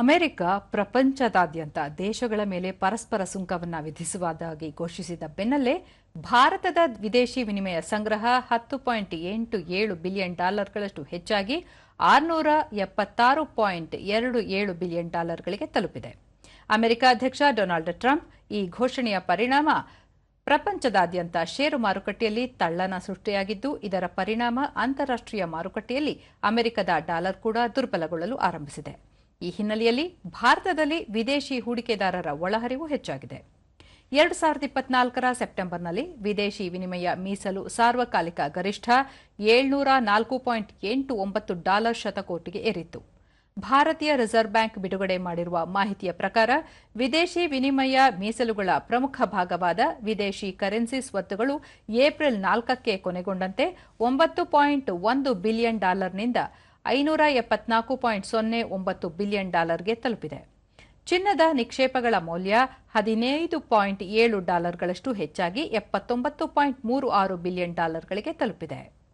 America ಪ್ರಪಂಚದಾದ್ಯಂತ ದೇಶಗಳ ಮೇಲೆ ಪರಸ್ಪರ ಸುಂಕವನ್ನು ವಿಧಿಸುವುದಾಗಿ ಘೋಷಿಸಿದ ಬೆನ್ನಲ್ಲೇ ಭಾರತದ ವಿದೇಶಿ ವಿನಿಮಯ ಸಂಗ್ರಹ ಹತ್ತು ಪಾಯಿಂಟ್ ಎಂಟು ಏಳು ಬಿಲಿಯನ್ ಡಾಲರ್ಗಳಷ್ಟು ಹೆಚ್ಚಾಗಿ ಆರುನೂರ ಎಪ್ಪತ್ತಾರು ಪಾಯಿಂಟ್ ಎರಡು ಏಳು ಬಿಲಿಯನ್ ಡಾಲರ್ಗಳಿಗೆ ತಲುಪಿದೆ. ಅಮೆರಿಕ ಅಧ್ಯಕ್ಷ ಡೊನಾಲ್ಡ್ ಟ್ರಂಪ್ ಈ ಘೋಷಣೆಯ ಪರಿಣಾಮ ಪ್ರಪಂಚದಾದ್ಯಂತ ಷೇರು ಮಾರುಕಟ್ಟೆಯಲ್ಲಿ ತಳ್ಳನ ಸೃಷ್ಟಿಯಾಗಿದ್ದು, ಇದರ ಪರಿಣಾಮ ಅಂತಾರಾಷ್ಟ್ರೀಯ ಮಾರುಕಟ್ಟೆಯಲ್ಲಿ ಅಮೆರಿಕದ ಡಾಲರ್ ಕೂಡ ದುರ್ಬಲಗೊಳ್ಳಲು ಆರಂಭಿಸಿದೆ. ಈ ಹಿನ್ನೆಲೆಯಲ್ಲಿ ಭಾರತದಲ್ಲಿ ವಿದೇಶಿ ಹೂಡಿಕೆದಾರರ ಒಳಹರಿವು ಹೆಚ್ಚಾಗಿದೆ. ಎರಡು ಸಾವಿರದ ಇಪ್ಪತ್ನಾಲ್ಕರ ಸೆಪ್ಟೆಂಬರ್ನಲ್ಲಿ ವಿದೇಶಿ ವಿನಿಮಯ ಮೀಸಲು ಸಾರ್ವಕಾಲಿಕ ಗರಿಷ್ಠ ಏಳ್ನೂರ ನಾಲ್ಕು ಪಾಯಿಂಟ್ ಎಂಟು ಒಂಬತ್ತು ಡಾಲರ್ ಶತಕೋಟಿಗೆ ಏರಿತ್ತು. ಭಾರತೀಯ ರಿಸರ್ವ್ ಬ್ಯಾಂಕ್ ಬಿಡುಗಡೆ ಮಾಡಿರುವ ಮಾಹಿತಿಯ ಪ್ರಕಾರ ವಿದೇಶಿ ವಿನಿಮಯ ಮೀಸಲುಗಳ ಪ್ರಮುಖ ಭಾಗವಾದ ವಿದೇಶಿ ಕರೆನ್ಸಿ ಸ್ವತ್ತುಗಳು ಏಪ್ರಿಲ್ ನಾಲ್ಕಕ್ಕೆ ಕೊನೆಗೊಂಡಂತೆ ಒಂಬತ್ತು ಪಾಯಿಂಟ್ ಒಂದು ಬಿಲಿಯನ್ ಡಾಲರ್ನಿಂದ ಐನೂರ ಎಪ್ಪತ್ನಾಲ್ಕು ಪಾಯಿಂಟ್ ಸೊನ್ನೆ ಒಂಬತ್ತು ಬಿಲಿಯನ್ ಡಾಲರ್ಗೆ ತಲುಪಿದೆ. ಚಿನ್ನದ ನಿಕ್ಷೇಪಗಳ ಮೌಲ್ಯ ಹದಿನೈದು ಪಾಯಿಂಟ್ ಏಳು ಡಾಲರ್ಗಳಷ್ಟು ಹೆಚ್ಚಾಗಿ ಎಪ್ಪತ್ತೊಂಬತ್ತು ಪಾಯಿಂಟ್ ಮೂರು ಆರು ಬಿಲಿಯನ್ ಡಾಲರ್ಗಳಿಗೆ ತಲುಪಿದೆ.